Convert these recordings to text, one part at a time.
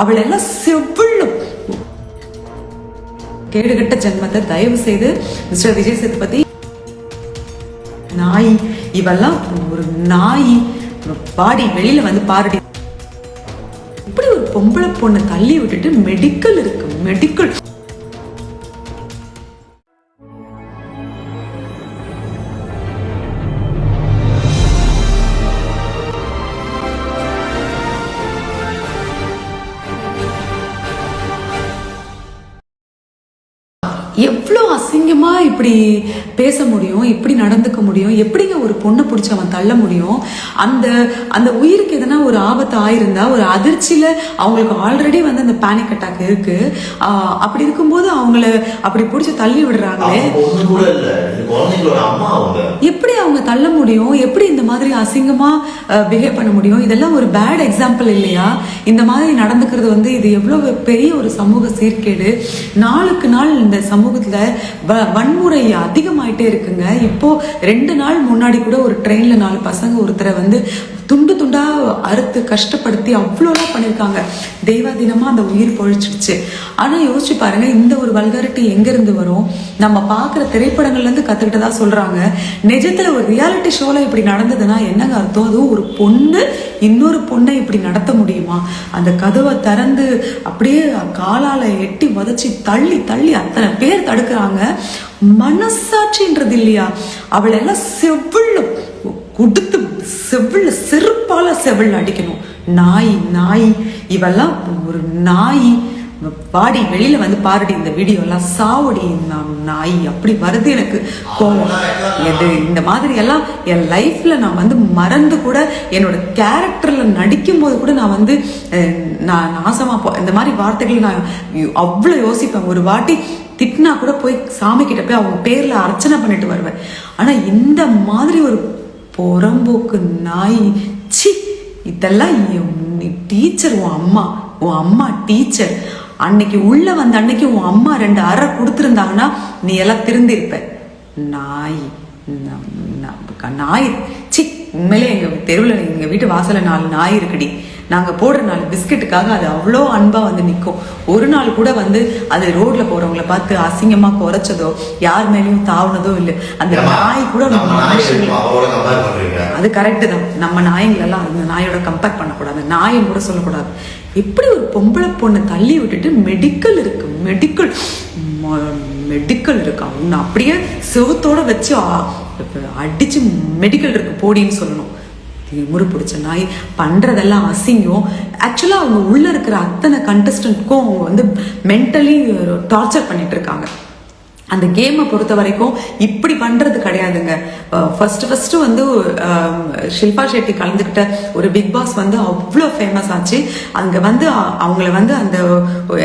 அவள் எல்லாம் செவ்விழும் கேடுகட்ட ஜென்மத்தை தயவு செய்து மிஸ்டர் விஜய் சேதுபதி நாய் இவெல்லாம் ஒரு நாய் பாடி வெளியில வந்து பாருடி. இப்படி ஒரு பொம்பளை பொண்ணை தள்ளி விட்டுட்டு மெடிக்கல் இருக்கு மெடிக்கல் இப்படி பேச முடியும் இப்படி நடந்துக்க முடியும் எப்படிங்க ஒரு பொண்ணை பிடிச்சி அவன் தள்ள முடியும்? அந்த அந்த உயிருக்கு எதனா ஒரு ஆபத்து ஆயிருந்தா ஒரு அதிர்ச்சியில அவங்களுக்கு ஆல்ரெடி வந்து அந்த பேனிக் அட்டாக் இருக்கு. அப்படி இருக்கும்போது அவங்கள அப்படி பிடிச்சி தள்ளி விடுறாங்களே. எப்படி அவங்க தள்ள முடியும்? எப்படி இந்த மாதிரி அசிங்கமா பிஹேவ் பண்ண முடியும்? இதெல்லாம் ஒரு பேட் எக்ஸாம்பிள் இல்லையா? இந்த மாதிரி நடந்துக்கிறது வந்து இது எவ்வளவு பெரிய ஒரு சமூக சீர்கேடு. நாளுக்கு நாள் இந்த சமூகத்துல வ- வன்முறை அதிகமாயிட்டே இருக்குங்க. இப்போ ரெண்டு நாள் முன்னாடி கூட ஒரு ட்ரெயின்ல நாலு பசங்க ஒருத்தரை வந்து துண்டு துண்டா அறுத்து கஷ்டப்படுத்தி அவ்வளோலாம் பண்ணியிருக்காங்க. தெய்வாதீனமா அந்த உயிர் பொழிச்சிடுச்சு ஆனா யோசிச்சு பாருங்க இந்த ஒரு வல்காரிட்டி எங்க இருந்து வரும்? நம்ம பார்க்குற திரைப்படங்கள்ல இருந்து கத்துக்கிட்டதா சொல்றாங்க. நிஜத்துல ஒரு ரியாலிட்டி ஷோல இப்படி நடந்ததுன்னா என்னங்க அர்த்தம்? அதுவும் ஒரு பொண்ணு இன்னொரு பொண்ணை இப்படி நடத்த முடியுமா? அந்த கதவை திறந்து அப்படியே காலால எட்டி உதச்சி தள்ளி தள்ளி அத்தனை பேர் தடுக்கிறாங்க. மனசாட்சின்றது இல்லையா? அவளை எல்லாம் செவ்விழு கொடுத்து செவில் செருப்பால் செவில் அடிக்கணும். நாய் நாய் இவெல்லாம் ஒரு நாய். பாடி வெளியில வந்து பாருடி இந்த வீடியோ எல்லாம் சாவடி நான் நாய் அப்படி வருது எனக்கு கோவம். எது இந்த மாதிரி எல்லாம் என் லைஃப்ல நான் வந்து மறந்து கூட என்னோட கேரக்டர்ல நடிக்கும் போது கூட நான் வந்து நான் நாசமா போ இந்த மாதிரி வார்த்தைகள் நான் அவ்வளோ யோசிப்பேன். ஒரு வாட்டி திட்டினா கூட போய் சாமி கிட்ட போய் அவங்க பேர்ல அர்ச்சனை பண்ணிட்டு வருவேன். ஆனா இந்த மாதிரி ஒரு புறம்போக்கு நாய். சி இதெல்லாம் டீச்சர் உன் அம்மா. உன் அம்மா டீச்சர். அன்னைக்கு உள்ள வந்த அன்னைக்கு உன் அம்மா ரெண்டு அறை கொடுத்துருந்தாங்கன்னா நீ எல்லாம் திருந்திருப்ப. நாய் நாய். சி உண்மையிலே எங்க தெருவில் எங்க வீட்டு வாசல்ல நாலு நாய் இருக்குடி. நாங்க போடுற நாலு பிஸ்கெட்டுக்காக அது அவ்வளோ அன்பா வந்து நிற்கும் ஒரு நாள் கூட வந்து அது ரோட்ல போறவங்கள பார்த்து அசிங்கமா குறைச்சதோ யார் மேலேயும் தாவுனதோ இல்லை. அந்த நாய் கூட அது கரெக்டு தான். நம்ம நாய்ங்களெல்லாம் அந்த நாயோட கம்பேர் பண்ணக்கூடாது. நாயை கூட சொல்லக்கூடாது. எப்படி ஒரு பொம்பளை பொண்ணை தள்ளி விட்டுட்டு மெடிக்கல் இருக்கு. மெடிக்கல் மெடிக்கல் இருக்கு? அவங்க அப்படியே செவுத்தோட வச்சு அடிச்சு மெடிக்கல் இருக்கு போடின்னு சொல்லணும். முறு பிடிச்ச நாய் பண்றதெல்லாம் அசிங்கம். ஆக்சுவலாக அவங்க உள்ள இருக்கிற அத்தனை கண்டஸ்டன்ட்க்கும் அவங்க வந்து மென்டலி டார்ச்சர் பண்ணிட்டு இருக்காங்க. அந்த கேமை பொறுத்த வரைக்கும் இப்படி பண்ணுறது கிடையாதுங்க. ஃபர்ஸ்ட் ஃபஸ்ட்டு வந்து ஷில்பா ஷெட்டி கலந்துக்கிட்ட ஒரு பிக் பாஸ் வந்து அவ்வளோ ஃபேமஸ் ஆச்சு. அங்கே வந்து அவங்கள வந்து அந்த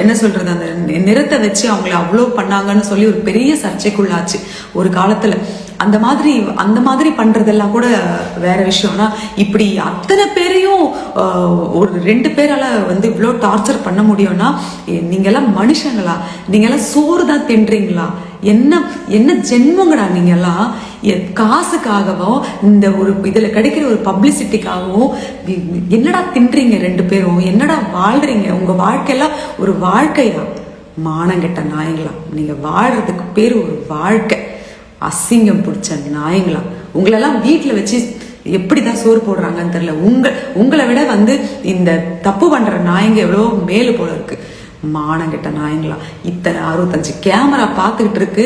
என்ன சொல்கிறது அந்த நிறத்தை வச்சு அவங்கள அவ்வளோ பண்ணாங்கன்னு சொல்லி ஒரு பெரிய சர்ச்சைக்குள்ளாச்சு ஒரு காலத்தில். அந்த மாதிரி அந்த மாதிரி பண்ணுறதெல்லாம் கூட வேற விஷயம்னா இப்படி அத்தனை பேர் ஆஹ், ஒரு ரெண்டு பேரால வந்து இவ்வளோ டார்ச்சர் பண்ண முடியும்னா நீங்கள்லாம் நீங்கெல்லாம் மனுஷங்களா? நீங்கள்லாம் சோறு தான் தின்றீங்களா? என்ன என்ன ஜென்மங்கடா நீங்கெல்லாம்? எ- காசுக்காகவும் இந்த ஒரு இதுல கிடைக்கிற ஒரு பப்ளிசிட்டிக்காகவும் என்னடா தின்றீங்க ரெண்டு பேரும்? என்னடா வாழ்றீங்க? உங்க வாழ்க்கையெல்லாம் ஒரு வாழ்க்கையா மானங்கெட்ட நாயங்களா? நீங்க வாழ்கிறதுக்கு பேர் ஒரு வாழ்க்கை. அசிங்கம் பிடிச்ச நாயங்களா? உங்களெல்லாம் வீட்டில் வச்சு எப்படி தான் சோறு போடுறாங்கன்னு தெரியல. உங்க உங்களை விட வந்து இந்த தப்பு பண்ணுற நாயங்க எவ்வளோ மேலு போல இருக்கு. மானங்கெட்ட நாயங்களா. இத்தனை அறுபத்தஞ்சு கேமரா பார்த்துக்கிட்டு இருக்கு.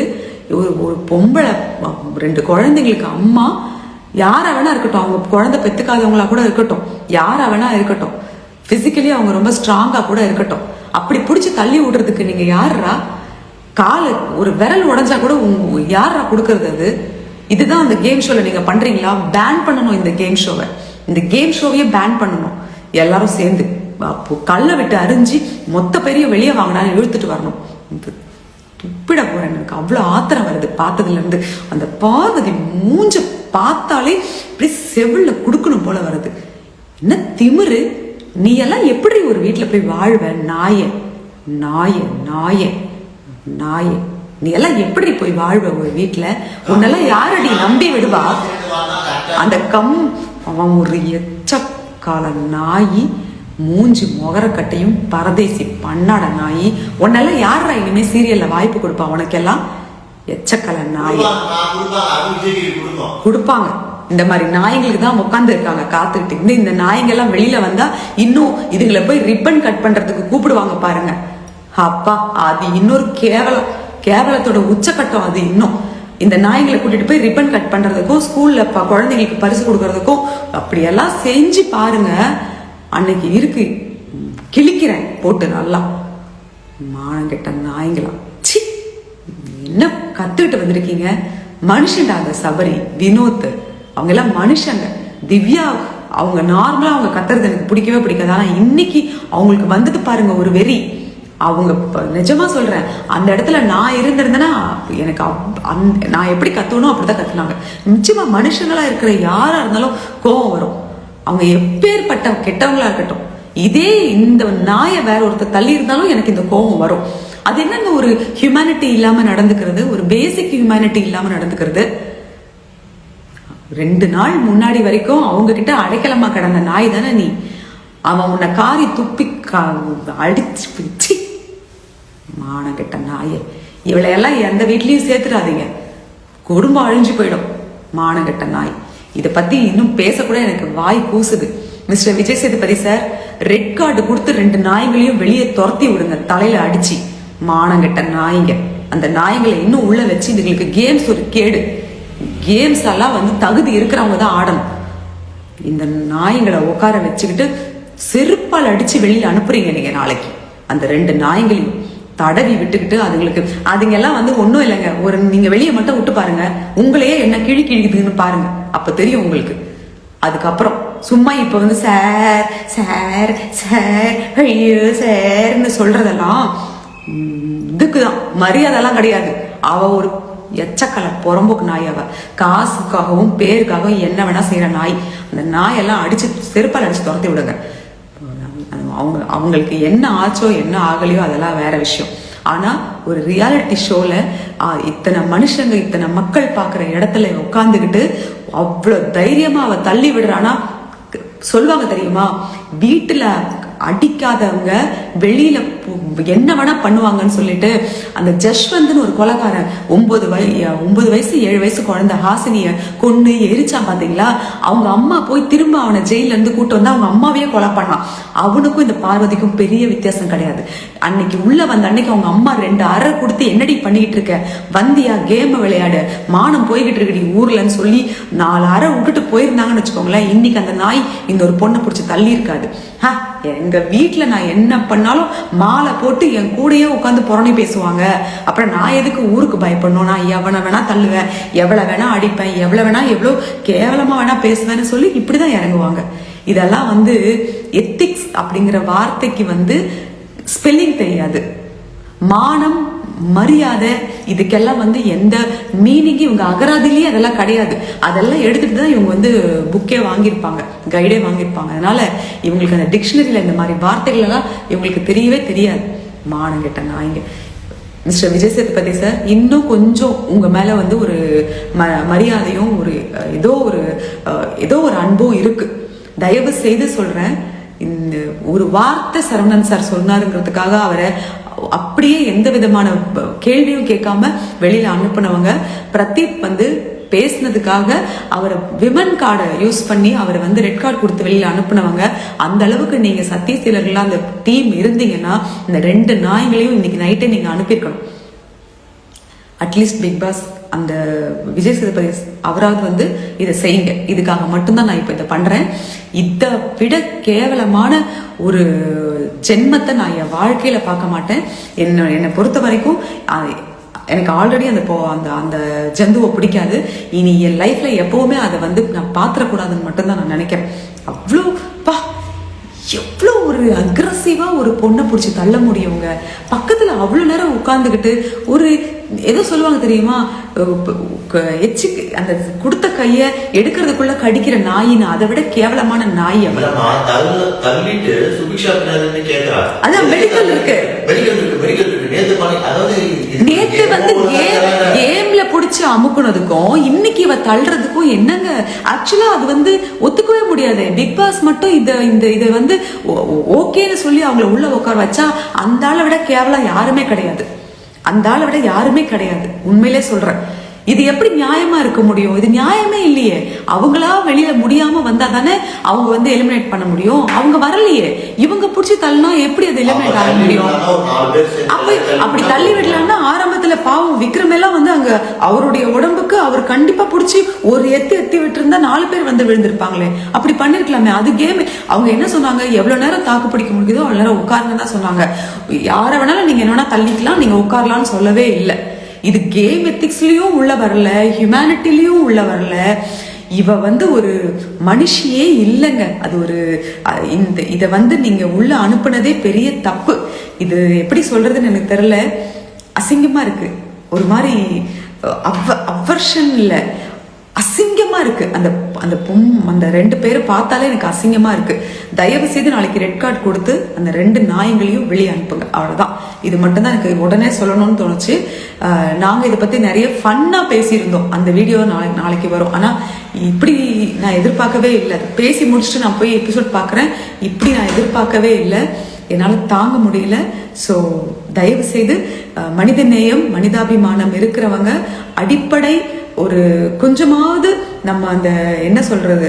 ஒரு ஒரு பொம்பளை ரெண்டு குழந்தைங்களுக்கு அம்மா யாரை வேணா இருக்கட்டும். அவங்க குழந்தை பெற்றுக்காதவங்களா கூட இருக்கட்டும். யாரை வேணா இருக்கட்டும். ஃபிசிக்கலி அவங்க ரொம்ப ஸ்ட்ராங்காக கூட இருக்கட்டும். அப்படி பிடிச்சி தள்ளி விடுறதுக்கு நீங்கள் யாரா காலு ஒரு விரல் உடஞ்சா கூட உங்க யாரா கொடுக்கறது அது? இதுதான் அந்த கேம் ஷோவில் நீங்கள் பண்ணுறீங்களா பேன் பண்ணணும் இந்த கேம் ஷோவை இந்த கேம் ஷோவையே பேன் பண்ணணும். எல்லாரும் சேர்ந்து. அப்போ கல்லை விட்டு அரிஞ்சு மொத்த பெரிய வெளியே வாங்கினாலும் இழுத்துட்டு வரணும். துப்பிட போகிறேன் எனக்கு அவ்வளோ ஆத்திரம் வருது. பார்த்ததுலேருந்து அந்த பார்வதி மூஞ்ச பார்த்தாலே இப்படி செவிலில் கொடுக்கணும் போல வருது. என்ன திமிரு? நீ எல்லாம் எப்படி ஒரு வீட்டில் போய் வாழ்வ? நாய. நாய நாய நாய. நீ எல்லாம் எப்படி போய் வாழ்வ ஒரு வீட்டுல உன்னெல்லாம் யாரடி நம்பி விடுவா? அந்த கம் அவன் ஒரு எச்சக்கால நாயி மூஞ்சி முகரக்கட்டையும் பரதேசி பன்னாட நாயி. உன்னெல்லாம் யாரா இனிமே சீரியல்ல வாய்ப்பு கொடுப்பா? உனக்கெல்லாம் எச்சக்கல நாய். கொடுப்பாங்க, இந்த மாதிரி நாய்களுக்கு தான் உட்காந்து இருக்காங்க காத்துக்கிட்டு. இந்த இந்த வெளியில வந்தா இன்னும் இதுங்களை போய் ரிப்பன் கட் பண்றதுக்கு கூப்பிடுவாங்க பாருங்க. அப்பா அது இன்னொரு கேவலம். கேவலத்தோட உச்சக்கட்டம் அது இன்னும். இந்த நாய்களை கூட்டிட்டு போய் ரிப்பன் கட் பண்றதுக்கும் ஸ்கூல்ல குழந்தைங்களுக்கு பரிசு கொடுக்கறதுக்கும் அப்படியெல்லாம் செஞ்சு பாருங்க. அன்னைக்கு இருக்கு. கிழிக்கிறேன். போட்டு நல்லா. மானம் கெட்ட நாய்ங்களா சி! என்ன கத்துக்கிட்டு வந்திருக்கீங்க? மனுஷன்டா அந்த சபரி வினோத் அவங்க எல்லாம் மனுஷங்க. திவ்யா அவங்க நார்மலா அவங்க கத்துறது எனக்கு பிடிக்கவே பிடிக்காது. ஆனா இன்னைக்கு அவங்களுக்கு வந்தது பாருங்க ஒரு வெறி. அவங்க நிஜமா சொல்றேன் அந்த இடத்துல நான் இருந்திருந்தேன்னா எனக்கு அப்- நான் எப்படி கத்துவனோ அப்படிதான் கத்துனாங்க. நிச்சயமா மனுஷங்களா இருக்கிற யாரா இருந்தாலும் கோவம் வரும். அவங்க எப்பேற்பட்ட கெட்டவங்களா இருக்கட்டும் இதே இந்த நாயை வேற ஒருத்தர் தள்ளி இருந்தாலும் எனக்கு இந்த கோபம் வரும். அது என்னென்ன ஒரு ஹியூமனிட்டி இல்லாம நடந்துக்கிறது? ஒரு பேசிக் ஹியூமனிட்டி இல்லாம நடந்துக்கிறது? ரெண்டு நாள் முன்னாடி வரைக்கும் அவங்க கிட்ட அடைக்கலமா கிடந்த நாய் தானே நீ. அவன் உன்னை காரி துப்பி கா- அடிச்சு பிச்சு மானம் கெட்ட நாயே. இவளையெல்லாம் எந்த வீட்லயும் சேர்த்துடாதீங்க. குடும்பம் அழிஞ்சு போயிடும் மானம் கெட்ட நாய். இதை பத்தி இன்னும் பேசக்கூட எனக்கு வாய் கூசுது. Mister Vijay Sethupathi sir red card கொடுத்து ரெண்டு நாய்களையும் வெளியே துரத்தி விடுங்க தலையில அடிச்சு. மானம் கெட்ட நாய்ங்க. அந்த நாய்களை இன்னும் உள்ள வச்சு இதுங்களுக்கு கேம்ஸ் ஒரு கேடு. கேம்ஸ் எல்லாம் வந்து தகுதி இருக்கிறவங்க தான் ஆடணும். இந்த நாய்களை உட்கார வச்சுக்கிட்டு செருப்பால் அடிச்சு வெளியில் அனுப்புறீங்க நீங்க நாளைக்கு. அந்த ரெண்டு நாய்களையும் தடவி விட்டுக்கிட்டு அதுங்களுக்கு அதுங்க எல்லாம் வந்து ஒன்றும் இல்லைங்க. ஒரு நீங்கள் வெளியே மட்டும் விட்டு பாருங்க. உங்களையே என்ன கிழி கிழிக்குதுன்னு பாருங்க. அப்போ தெரியும் உங்களுக்கு. அதுக்கப்புறம் சும்மா இப்போ வந்து சார் சார் சார் ஐயோ சார்னு சொல்றதெல்லாம் இதுக்கு இதுக்குதான். மரியாதைலாம் கிடையாது. அவ ஒரு எச்சக்கல புறம்போக்கு நாய் அவ. காசுக்காகவும் பேருக்காகவும் என்ன வேணா செய்யற நாய். அந்த நாயெல்லாம் அடிச்சு செருப்பால் அடிச்சு துரத்தி விடுங்க. அவங்க அவங்களுக்கு என்ன ஆச்சோ என்ன ஆகலையோ அதெல்லாம் வேற விஷயம். ஆனா ஒரு ரியாலிட்டி ஷோல இத்தனை மனுஷங்க இத்தனை மக்கள் பார்க்குற இடத்துல உட்காந்துக்கிட்டு அவ்வளவு தைரியமா அவ தள்ளி விடுறானா சொல்லுவாங்க தெரியுமா? வீட்டுல அடிக்காதவங்க வெளியில என்ன வேணா பண்ணுவாங்கன்னு சொல்லிட்டு அந்த ஜஷ்வந்த்னு ஒரு கொலகாரன் ஒன்பது வய ஒன்பது வயசு ஏழு வயசு குழந்தை ஹாசினிய கொண்டு எரிச்சான் பாத்தீங்களா? அவங்க அம்மா போய் திரும்ப அவனை ஜெயில இருந்து கூட்டு வந்து அவங்க அம்மாவையே கொலை பண்ணான். அவனுக்கும் இந்த பார்வதிக்கும் பெரிய வித்தியாசம் கிடையாது. அன்னைக்கு உள்ள வந்த அன்னைக்கு அவங்க அம்மா ரெண்டு அறை கொடுத்து என்னடி பண்ணிக்கிட்டு இருக்க? வந்தியா கேம் விளையாடு. மானம் போய்கிட்டு இருக்கடி ஊர்லன்னு சொல்லி நாலு அறை விட்டுட்டு போயிருந்தாங்கன்னு வச்சுக்கோங்களேன். இன்னைக்கு அந்த நாய் இந்த ஒரு பொண்ணை பிடிச்சி தள்ளி இருக்காது. எங்கள் வீட்டில் நான் என்ன பண்ணாலும் மாலை போட்டு என் கூடயே உட்காந்து புறணி பேசுவாங்க. அப்புறம் நான் எதுக்கு ஊருக்கு பயப்படணும்? நான் எவனை வேணா தள்ளுவேன். எவ்வளோ வேணா அடிப்பேன். எவ்வளோ வேணா எவ்வளோ கேவலமாக வேணா பேசுவேன்னு சொல்லி இப்படி தான் இறங்குவாங்க. இதெல்லாம் வந்து எத்திக்ஸ் அப்படிங்கிற வார்த்தைக்கு வந்து ஸ்பெல்லிங் தெரியாது. மானம் மரியாதை இதுக்கெல்லாம் வந்து எந்த மீனிங்கும் இவங்க அகராதிலேயே அதெல்லாம் கிடையாது. அதெல்லாம் எடுத்துட்டு தான் இவங்க வந்து புக்கே வாங்கியிருப்பாங்க கைடே வாங்கியிருப்பாங்க. அதனால இவங்களுக்கு அந்த டிக்ஷனரியில இந்த மாதிரி வார்த்தைகள் எல்லாம் இவங்களுக்கு தெரியவே தெரியாது. மானம் கெட்ட நாய்ங்க. மிஸ்டர் விஜய் சேதுபதி சார் இன்னும் கொஞ்சம் உங்க மேல வந்து ஒரு ம மரியாதையும் ஒரு ஏதோ ஒரு ஏதோ ஒரு அன்பும் இருக்கு. தயவு செய்து சொல்றேன் இந்த ஒரு வார்த்தை சரவணன் சார் சொன்னாருங்கிறதுக்காக அவரை அப்படியே எந்த விதமான கேள்வியும் கேட்காம வெளியில அனுப்புனவங்க பிரதீப் வந்து பேசினதுக்காக அவரை விமன் கார்டை யூஸ் பண்ணி அவரை வந்து ரெட் கார்டு கொடுத்து வெளியில் அனுப்புனவங்க அந்த அளவுக்கு நீங்க சத்தியசீலர்களாக அந்த டீம் இருந்தீங்கன்னா இந்த ரெண்டு நாய்களையும் இன்னைக்கு நைட்டே நீங்க அனுப்பியிருக்கணும். அட்லீஸ்ட் பிக் பாஸ் அந்த விஜய் சேதுபதி அவராவது வந்து இதை செய்யுங்க. இதுக்காக மட்டும்தான் நான் இப்போ இதை பண்ணுறேன் இதை விட கேவலமான ஒரு ஜென்மத்தை நான் என் வாழ்க்கையில பார்க்க மாட்டேன். என்ன என்னை பொறுத்த வரைக்கும் எனக்கு ஆல்ரெடி அந்த போ அந்த அந்த ஜந்துவை பிடிக்காது. இனி என் லைஃப்ல எப்பவுமே அதை வந்து நான் பாத்திரக்கூடாதுன்னு மட்டும்தான் நான் நினைக்கிறேன். அவ்வளோ பா எவ்வளோ ஒரு அக்ரஸிவா ஒரு பொண்ணை பிடிச்சி தள்ள முடியவங்க பக்கத்துல அவ்வளோ நேரம் உட்காந்துக்கிட்டு ஒரு ஏதோ சொல்லுவாங்க தெரியுமா? எச்சி அந்த கொடுத்த கைய எடுக்கிறதுக்குள்ள கடிக்கிற நாயின்னு அதை விட கேவலமான நாய் தள்ளிட்டு சுபிக்ஷா. அதான். மெடிக்கல் இருக்கு. நேத்து வந்து கேம்ல புடிச்சு அமுக்குனதுக்கும் இன்னைக்கு இவ தள்ளுறதுக்கும் என்னங்க? ஆக்சுவலா அது வந்து ஒத்துக்கவே முடியாது. பிக் பாஸ் மட்டும் இத இந்த இதை வந்து ஓகேன்னு சொல்லி அவங்கள உள்ள உட்கார வச்சா அந்த ஆளை விட கேவலம் யாருமே கிடையாது. அந்த ஆளை விட யாருமே கிடையாது. உண்மையிலே சொல்றேன். இது எப்படி நியாயமா இருக்க முடியும்? இது நியாயமே இல்லையே. அவங்களா வெளியில முடியாம வந்தா தானே அவங்க வந்து எலிமினேட் பண்ண முடியும்? அவங்க வரலையே. இவங்க புடிச்சு தள்ளினா எப்படி அது எலிமினேட் ஆக முடியும்? அப்ப அப்படி தள்ளி ஆரம்பத்துல பாவம் விக்ரம் எல்லாம் வந்து அங்க அவருடைய உடம்புக்கு அவர் கண்டிப்பா பிடிச்சி ஒரு எத்தி எத்தி விட்டு நாலு பேர் வந்து விழுந்திருப்பாங்களே. அப்படி பண்ணிருக்கலாமே. அது கேம் அவங்க என்ன சொன்னாங்க? எவ்வளவு நேரம் தாக்கு பிடிக்க முடியுதோ அவ்வளவு நேரம் உட்காருங்க தான் சொன்னாங்க. யாரை வேணாலும் நீங்க என்ன வேணா தள்ளிக்கலாம். நீங்க உட்காரலாம்னு சொல்லவே இல்லை. இது கேம் எத்திக்ஸ்லயும் உள்ள வரல. ஹியூமனிட்டிலயும் உள்ள வரல. இவ வந்து ஒரு மனுஷியே இல்லைங்க. அது ஒரு இந்த இதை வந்து நீங்க உள்ள அனுப்புனதே பெரிய தப்பு. இது எப்படி சொல்றதுன்னு எனக்கு தெரியல. அசிங்கமாக இருக்குது ஒரு மாதிரி அவ அவர்ஷன் இல்லை அசிங்கமாக இருக்குது அந்த அந்த பொம் அந்த ரெண்டு பேரை பார்த்தாலே எனக்கு அசிங்கமாக இருக்குது தயவு செய்து நாளைக்கு ரெட் கார்டு கொடுத்து அந்த ரெண்டு நாயங்களையும் வெளியே அனுப்புங்க. அவ்வளோதான் இது மட்டும்தான் எனக்கு உடனே சொல்லணும்னு தோணுச்சு. நாங்கள் இதை பற்றி நிறைய ஃபன்னாக பேசியிருந்தோம். அந்த வீடியோ நாளைக்கு நாளைக்கு வரும். ஆனால் இப்படி நான் எதிர்பார்க்கவே இல்லை. பேசி முடிச்சுட்டு நான் போய் எபிசோட் பார்க்குறேன். இப்படி நான் எதிர்பார்க்கவே இல்லை. என்னால் தாங்க முடியல. ஸோ தயவு செய்து மனித நேயம் மனிதாபிமானம் இருக்கிறவங்க அடிப்படை ஒரு கொஞ்சமாவது நம்ம அந்த என்ன சொல்றது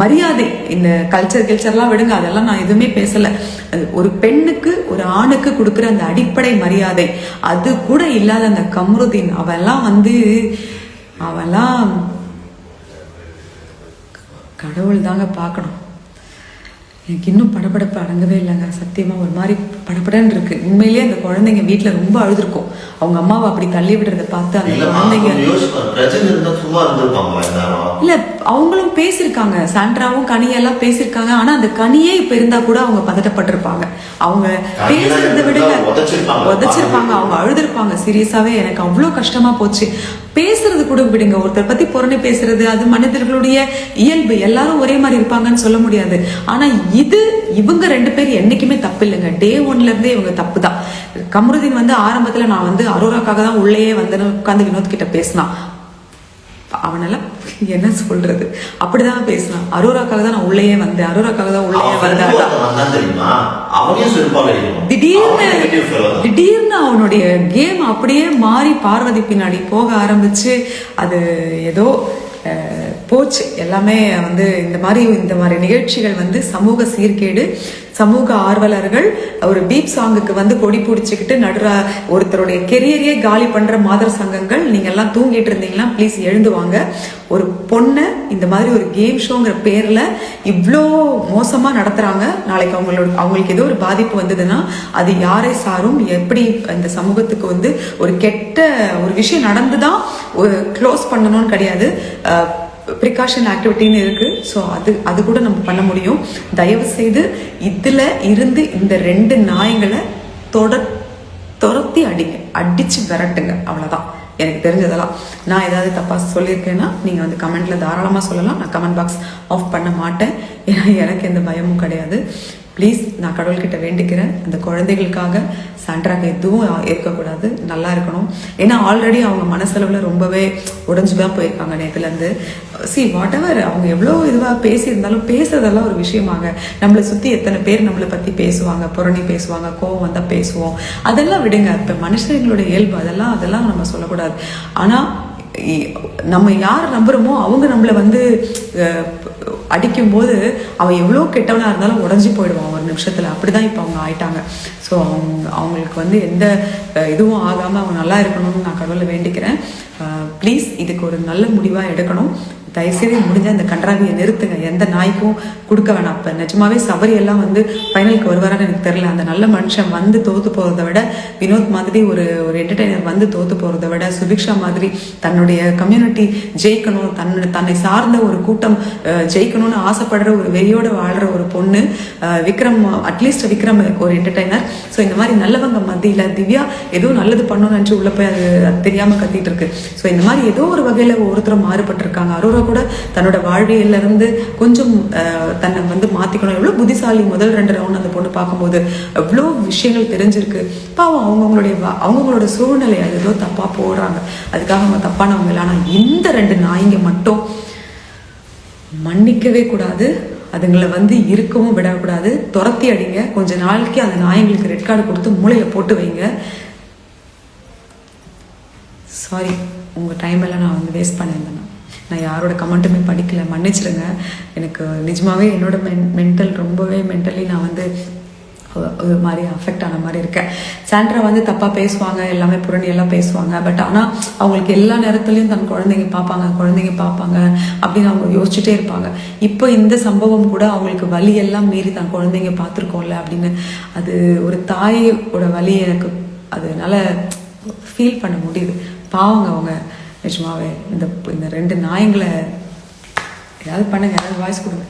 மரியாதை இந்த கல்ச்சர் கல்ச்சர்லாம் விடுங்க அதெல்லாம் நான் எதுவுமே பேசல. அது ஒரு பெண்ணுக்கு ஒரு ஆணுக்கு கொடுக்குற அந்த அடிப்படை மரியாதை அது கூட இல்லாத அந்த கம்ருதீன் அவெல்லாம் வந்து அவெல்லாம் கடவுள் தாங்க பார்க்கணும் எனக்கு இன்னும் படபடப்பு அடங்கவே இல்லைங்க. சத்தியமா ஒரு மாதிரி படபடன்னு இருக்கு. உண்மையிலேயே அந்த குழந்தைங்க வீட்டில் ரொம்ப அழுதுருக்கும். அவங்க அம்மாவை அப்படி தள்ளி விடுறத பார்த்து அந்த குழந்தைங்க இல்ல அவங்களும் பேசியிருக்காங்க. சாண்ட்ராவும் கனியெல்லாம் பேசியிருக்காங்க. ஆனா அந்த கனியே இப்ப இருந்தா கூட அவங்க பதட்டப்பட்டிருப்பாங்க. அவங்க பேசுறதை இருந்தா உதைச்சிருப்பாங்க. அவங்க அழுதுருப்பாங்க. சீரியஸாவே எனக்கு அவ்வளோ கஷ்டமா போச்சு. பேசுறது கூட விடுங்க. ஒருத்தர் பத்தி புறணி பேசுறது அது மனிதர்களுடைய இயல்பு. எல்லாரும் ஒரே மாதிரி இருப்பாங்கன்னு சொல்ல முடியாது. ஆனா இது இவங்க ரெண்டு பேரும் என்னைக்குமே தப்பு இல்லைங்க டே ஒன்ல இருந்தே இவங்க தப்பு தான் கமருதீன் வந்து ஆரம்பத்துல நான் வந்து அரோராக்காக தான் உள்ளேயே வந்தேன்னு உட்காந்து வினோத் கிட்ட பேசினான். அவனெல்லாம் என்ன சொல்றது? அப்படிதான் பேசினான். அரோராக்காக தான் நான் உள்ளேயே வந்தேன். அரோராக்காக தான் உள்ளேயே வந்தேன். திடீர்னு. திடீர்னு அவனுடைய கேம் அப்படியே மாறி பார்வதி பின்னாடி போக ஆரம்பிச்சு அது ஏதோ போச்சு. எல்லாமே வந்து இந்த மாதிரி இந்த மாதிரி நிகழ்ச்சிகள் வந்து சமூக சீர்கேடு. சமூக ஆர்வலர்கள் ஒரு பீப் சாங்குக்கு வந்து கொடி பிடிச்சிக்கிட்டு நடுற ஒருத்தருடைய கெரியரையே காலி பண்ற மாதர் சங்கங்கள் நீங்க எல்லாம் தூங்கிட்டு இருந்தீங்கன்னா ப்ளீஸ் எழுந்து வாங்க. ஒரு பொண்ணை இந்த மாதிரி ஒரு கேம் ஷோங்கிற பேர்ல இவ்வளோ மோசமா நடத்துறாங்க. நாளைக்கு அவங்களோட அவங்களுக்கு ஏதோ ஒரு பாதிப்பு வந்ததுன்னா அது யாரை சாரும்? எப்படி இந்த சமூகத்துக்கு வந்து ஒரு கெட்ட ஒரு விஷயம் நடந்துதான் ஒரு க்ளோஸ் பண்ணணும்னு கிடையாது. ப்ரிகாஷன் ஆக்டிவிட்டின்னு இருக்குது ஸோ அது அது கூட நம்ம பண்ண முடியும். தயவு செய்து இதில் இருந்து இந்த ரெண்டு நாய்களை தொட துரத்தி அடிங்க அடித்து விரட்டுங்க. அவ்வளோதான் எனக்கு தெரிஞ்சதெல்லாம். நான் ஏதாவது தப்பாக சொல்லியிருக்கேன்னா நீங்கள் வந்து கமெண்ட்டில் தாராளமாக சொல்லலாம். நான் கமெண்ட் பாக்ஸ் ஆஃப் பண்ண மாட்டேன். ஏன்னா எனக்கு எந்த பயமும் கிடையாது. ப்ளீஸ் நான் கடவுள்கிட்ட வேண்டிக்கிறேன். அந்த குழந்தைகளுக்காக சாண்ட்ராக்கு எதுவும் இருக்கக்கூடாது நல்லா இருக்கணும். ஏன்னா ஆல்ரெடி அவங்க மனசளவில் ரொம்பவே உடஞ்சு தான் போயிருக்காங்க நேற்றுலேருந்து சி வாட் எவர் அவங்க எவ்வளோ இதுவாக பேசியிருந்தாலும் பேசுறதெல்லாம் ஒரு விஷயமாங்க நம்மளை சுற்றி எத்தனை பேர் நம்மளை பற்றி பேசுவாங்க. புரணி பேசுவாங்க கோவம் வந்தால் பேசுவோம். அதெல்லாம் விடுங்க. இப்போ மனுஷங்களுடைய இயல்பு அதெல்லாம் அதெல்லாம் நம்ம சொல்லக்கூடாது. ஆனால் இ- நம்ம யார் நம்புகிறோமோ அவங்க நம்மளை வந்து அடிக்கும்போது அவன் எவ்வளோ கெட்டவனாக இருந்தாலும் உடஞ்சி போயிடுவான் ஒரு நிமிஷத்துல. அப்படிதான் இப்போ அவங்க ஆயிட்டாங்க. ஸோ அவங்க அவங்களுக்கு வந்து எந்த இதுவும் ஆகாமல் அவங்க நல்லா இருக்கணும்னு நான் கடவுளை வேண்டிக்கிறேன். ப்ளீஸ் இதுக்கு ஒரு நல்ல முடிவாக எடுக்கணும். தயவுசெய்து முடிஞ்ச அந்த கன்றாவியை நிறுத்துங்க. எந்த நாய்க்கும் கொடுக்க வேணாம். இப்போ நிஜமாவே சபரி எல்லாம் வந்து ஃபைனலுக்கு வருவாரான்னு எனக்கு தெரியல. அந்த நல்ல மனுஷன் வந்து தோத்து போகிறத விட வினோத் மாதிரி ஒரு ஒரு என்டர்டைனர் வந்து தோத்து போகிறத விட சுபிக்ஷா மாதிரி தன்னுடைய கம்யூனிட்டி ஜெயிக்கணும். தன் தன்னை சார்ந்த ஒரு கூட்டம் ஜெயிக்கணும்னு ஆசைப்படுற ஒரு வெறியோடு வாழ்கிற ஒரு பொண்ணு விக்ரம் அட்லீஸ்ட் விக்ரம் ஒரு என்டர்டைனர் ஸோ இந்த மாதிரி நல்லவங்க மத்தியில் திவ்யா ஏதோ நல்லது பண்ணணும்னு நினச்சி உள்ளே போய் அது தெரியாமல் கத்திட்டு இருக்கு. ஸோ இந்த மாதிரி ஏதோ ஒரு வகையில் ஒருத்தரும் மாறுபட்டிருக்காங்க. அரோரா கூட தன்னோட வாழ்வியல்ல இருந்து கொஞ்சம் அஹ், தன்னை வந்து மாற்றிக்கணும் எவ்வளவு புத்திசாலி முதல் ரெண்டு ரவுண்ட் அந்த பொண்ணு பார்க்கும்போது எவ்வளோ விஷயங்கள் தெரிஞ்சிருக்கு. பாவம் அவங்கவுங்களுடைய வா- அவங்கவுங்களோட சூழ்நிலை அது ஏதோ தப்பாக போடுறாங்க அதுக்காக அவங்க தப்பானவங்க இல்லை ஆனால் இந்த ரெண்டு நாய்ங்க மட்டும் மன்னிக்கவே கூடாது. அதுங்களை வந்து இருக்கவும் விடக்கூடாது துரத்தி அடிங்க. கொஞ்ச நாளைக்கு அந்த நாய்ங்களுக்கு ரெட் கார்டு கொடுத்து மூளையில போட்டு வைங்க. சாரி உங்கள் டைம் எல்லாம் நான் வந்து வேஸ்ட் பண்ணியிருந்தேன். நான். யாரோட கமெண்ட்டுமே படிக்கல. மன்னிச்சிடுங்க. எனக்கு நிஜமாகவே என்னோட மென் மென்டல் ரொம்பவே மென்டலி நான் வந்து ஒரு மாதிரி அஃபெக்ட் ஆன மாதிரி இருக்கேன். சாண்ட்ரா வந்து தப்பாக பேசுவாங்க. எல்லாமே புரணி எல்லாம் பேசுவாங்க. பட் ஆனால் அவங்களுக்கு எல்லா நேரத்துலையும் தன் குழந்தைங்க பார்ப்பாங்க. குழந்தைங்க பார்ப்பாங்க அப்படின்னு அவங்க யோசிச்சுட்டே இருப்பாங்க. இப்போ இந்த சம்பவம் கூட அவங்களுக்கு வலி எல்லாம் மீறி தன் குழந்தைங்க பார்த்துருக்கோம்ல அப்படின்னு அது ஒரு தாயோட வலி எனக்கு அதனால ஃபீல் பண்ண முடியுது. பாவங்க அவங்க. நிஜமாவே இந்த இந்த ரெண்டு நாயங்களை ஏதாவது பண்ணுங்க ஏதாவது வாய்ஸ் கொடுங்க.